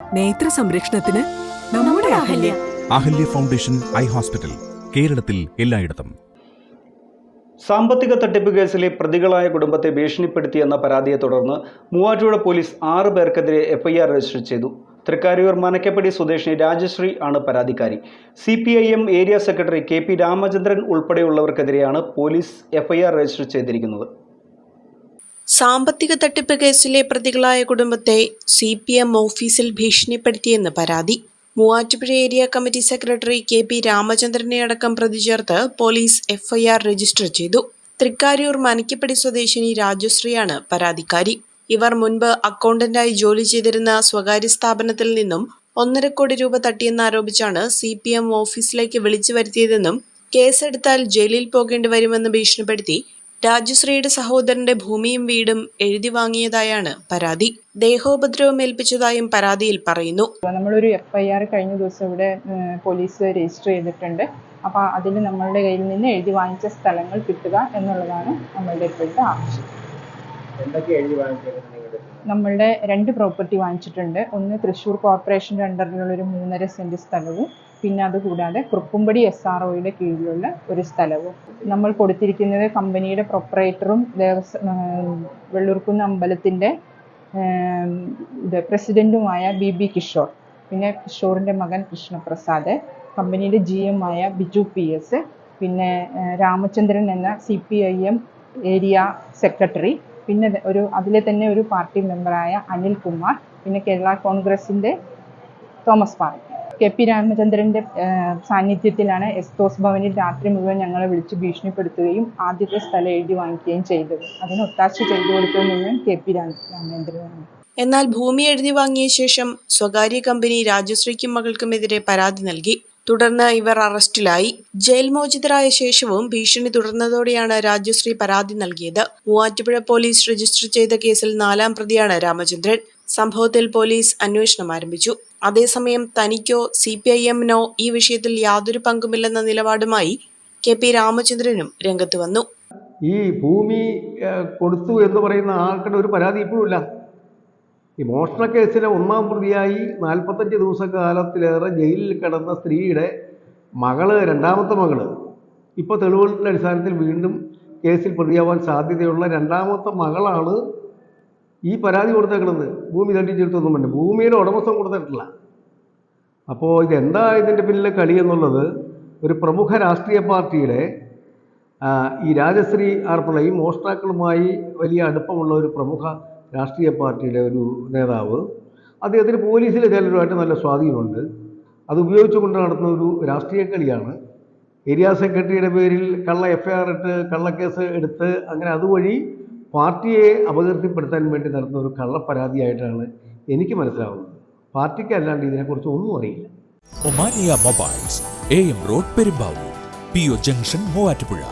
നേത്ര സംരക്ഷണത്തിന് നമ്മുടെ Ahalya. Ahalya. Foundation eye hospital കേരളത്തിൽ എല്ലായിടത്തും. സാമ്പത്തിക തട്ടിപ്പ് കേസിലെ പ്രതികളായ കുടുംബത്തെ ഭീഷണിപ്പെടുത്തിയെന്ന പരാതിയെ തുടർന്ന് മൂവാറ്റുപുഴ പോലീസ് ആറ് പേർക്കെതിരെ എഫ്ഐആർ രജിസ്റ്റർ ചെയ്തു. തൃക്കാരിയൂർ മനക്കപ്പടി സ്വദേശിനി രാജശ്രീ ആണ് പരാതിക്കാരി. C P I M area secretary K P Ramachandran ഉൾപ്പെടെയുള്ളവർക്കെതിരെയാണ് police FIR register ചെയ്തിരിക്കുന്നത്. സാമ്പത്തിക തട്ടിപ്പ് കേസിലെ പ്രതികളായ കുടുംബത്തെ സി പി എം ഓഫീസിൽ ഭീഷണിപ്പെടുത്തിയെന്ന് പരാതി. Muvattupuzha area committee secretary K P രാമചന്ദ്രനെ അടക്കം പ്രതി ചേർത്ത് പോലീസ് എഫ്ഐആർ രജിസ്റ്റർ ചെയ്തു. തൃക്കാരൂർ മനക്കിപ്പടി സ്വദേശിനി രാജശ്രീയാണ് പരാതിക്കാരി. ഇവർ മുൻപ് അക്കൗണ്ടന്റായി ജോലി ചെയ്തിരുന്ന സ്വകാര്യ സ്ഥാപനത്തിൽ നിന്നും ഒന്നര കോടി രൂപ തട്ടിയെന്നാരോപിച്ചാണ് സി പി എം ഓഫീസിലേക്ക് വിളിച്ചു വരുത്തിയതെന്നും കേസെടുത്താൽ ജയിലിൽ പോകേണ്ടി വരുമെന്ന് ഭീഷണിപ്പെടുത്തി രാജശ്രീയുടെ സഹോദരന്റെ ഭൂമിയും വീടും എഴുതി വാങ്ങിയതായാണ് പരാതി. ദേഹോപദ്രവം ഏൽപ്പിച്ചതായും പരാതിയിൽ പറയുന്നു. നമ്മളൊരു എഫ് ഐ ആർ കഴിഞ്ഞ ദിവസം ഇവിടെ പോലീസ് രജിസ്റ്റർ ചെയ്തിട്ടുണ്ട്. അപ്പോൾ അതിൽ നമ്മളുടെ കയ്യിൽ നിന്ന് എഴുതി വാങ്ങിച്ച സ്ഥലങ്ങൾ കിട്ടുക എന്നുള്ളതാണ് നമ്മളുടെ ഇപ്പോഴത്തെ ആവശ്യം. നമ്മളുടെ രണ്ട് പ്രോപ്പർട്ടി വാങ്ങിച്ചിട്ടുണ്ട്. ഒന്ന് തൃശ്ശൂർ കോർപ്പറേഷന്റെ അണ്ടറിലുള്ള ഒരു മൂന്നര സെന്റ് സ്ഥലവും പിന്നെ അതുകൂടാതെ കുറുപ്പുംപടി എസ് ആർ ഒയുടെ കീഴിലുള്ള ഒരു സ്ഥലവും. നമ്മൾ കൊടുത്തിരിക്കുന്നത് കമ്പനിയുടെ പ്രൊപ്പറേറ്ററും വെള്ളൂർക്കുന്ന് അമ്പലത്തിന്റെ ഇത് പ്രസിഡന്റുമായ ബി ബി കിഷോർ. പിന്നെ കിഷോറിന്റെ മകൻ കൃഷ്ണപ്രസാദ് കമ്പനിയുടെ ജി എം ആയ ബിജു പി എസ് പിന്നെ രാമചന്ദ്രൻ എന്ന C P I M area secretary പിന്നെ ഒരു അതിലെ തന്നെ ഒരു പാർട്ടി മെമ്പറായ അനിൽ കുമാർ പിന്നെ കേരള കോൺഗ്രസിന്റെ തോമസ് പാർക്ക് കെ പി രാമചന്ദ്രന്റെ സാന്നിധ്യത്തിലാണ് എസ്തോസ് ഭവനിൽ രാത്രി മുഴുവൻ ഞങ്ങളെ വിളിച്ച് ഭീഷണിപ്പെടുത്തുകയും ആദ്യത്തെ സ്ഥലം എഴുതി വാങ്ങിക്കുകയും ചെയ്തത്. അതിന് ഒത്താശ ചെയ്തു കൊടുത്തത് മുഴുവൻ കെ പി രാമ രാമചന്ദ്രനാണ്. എന്നാൽ ഭൂമി എഴുതി വാങ്ങിയ ശേഷം സ്വകാര്യ കമ്പനി രാജശ്രീക്കും മകൾക്കുമെതിരെ പരാതി നൽകി. തുടർന്ന് ഇവർ അറസ്റ്റിലായി. ജയിൽ മോചിതരായ ശേഷവും ഭീഷണി തുടർന്നതോടെയാണ് രാജശ്രീ പരാതി നൽകിയത്. മൂവാറ്റുപുഴ പോലീസ് രജിസ്റ്റർ ചെയ്ത കേസിൽ നാലാം പ്രതിയാണ് രാമചന്ദ്രൻ. സംഭവത്തിൽ പോലീസ് അന്വേഷണം ആരംഭിച്ചു. അതേസമയം തനിക്കോ സി പി ഐ എമ്മിനോ ഈ വിഷയത്തിൽ യാതൊരു പങ്കുമില്ലെന്ന നിലപാടുമായി കെ പി രാമചന്ദ്രനും രംഗത്ത് വന്നു. ഈ ഭൂമി കൊടുത്തു എന്ന് പറയുന്ന ആൾക്കുടെ ഒരു പരാതി ഇപ്പോഴും ഇല്ല. ഈ മോഷണ കേസിലെ ഒന്നാം പ്രതിയായി നാൽപ്പത്തഞ്ച് ദിവസക്കാലത്തിലേറെ ജയിലിൽ കിടന്ന സ്ത്രീയുടെ മകൾ രണ്ടാമത്തെ മകൾ ഇപ്പോൾ തെളിവുകളുടെ അടിസ്ഥാനത്തിൽ വീണ്ടും കേസിൽ പ്രതിയാവാൻ സാധ്യതയുള്ള രണ്ടാമത്തെ മകളാണ് ഈ പരാതി കൊടുത്തേക്കണത്. ഭൂമി തട്ടിച്ചെടുത്തൊന്നും പറ്റില്ല ഭൂമിയുടെ ഉടമസ്ഥം കൊടുത്തിട്ടില്ല. അപ്പോൾ ഇതെന്താ ഇതിന്റെ പിന്നിലെ കളി എന്നുള്ളത് ഒരു പ്രമുഖ രാഷ്ട്രീയ പാർട്ടിയുടെ ഈ രാജശ്രീ ആർപ്പിളയും മോഷ്ടാക്കളുമായി വലിയ അടുപ്പമുള്ള ഒരു പ്രമുഖ രാഷ്ട്രീയ പാർട്ടിയുടെ ഒരു നേതാവ്. അദ്ദേഹത്തിന് പോലീസിലെ ചിലരുമായിട്ട് നല്ല സ്വാധീനമുണ്ട്. അത് ഉപയോഗിച്ചുകൊണ്ട് നടത്തുന്ന ഒരു രാഷ്ട്രീയ കളിയാണ്. ഏരിയ സെക്രട്ടറിയുടെ പേരിൽ കള്ള എഫ് ഐ ആർ ഇട്ട് കള്ളക്കേസ് എടുത്ത് അങ്ങനെ അതുവഴി പാർട്ടിയെ അപകീർത്തിപ്പെടുത്താൻ വേണ്ടി നടത്തുന്ന ഒരു കള്ളപ്പരാതിയായിട്ടാണ് എനിക്ക് മനസ്സിലാവുന്നത്. പാർട്ടിക്ക് അല്ലാണ്ട് ഇതിനെക്കുറിച്ച് ഒന്നും അറിയില്ല. Omania mobiles A M road Perumbavoor P O junction Muvattupuzha.